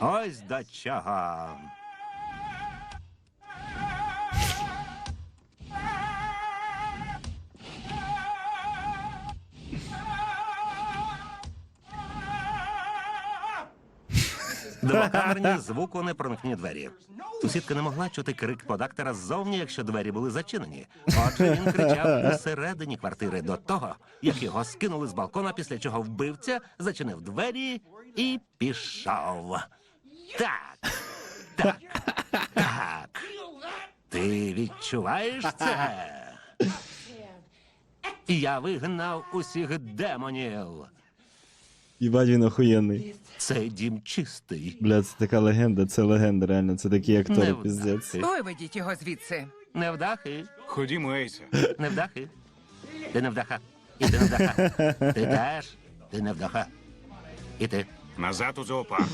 Ось до чого. Двокамерні звуку не проникні двері. Сусідка не могла чути крик подактора ззовні, якщо двері були зачинені. Отже, він кричав усередині квартири до того, як його скинули з балкона, після чого вбивця зачинив двері і пішов. Так. Так. Так. Ти відчуваєш це? Я вигнав усіх демонів. Їбать він охуєнний. Цей дім чистий. Бля, це така легенда, це легенда, реально. Це такий актор, Невдахи. піздець. Виведіть його звідси. Невдахи. Ходімо, Ейсе. Невдахи. Ти невдаха. І ти невдаха. Ти теж. Ти невдаха. І ти. Назад у зоопарк.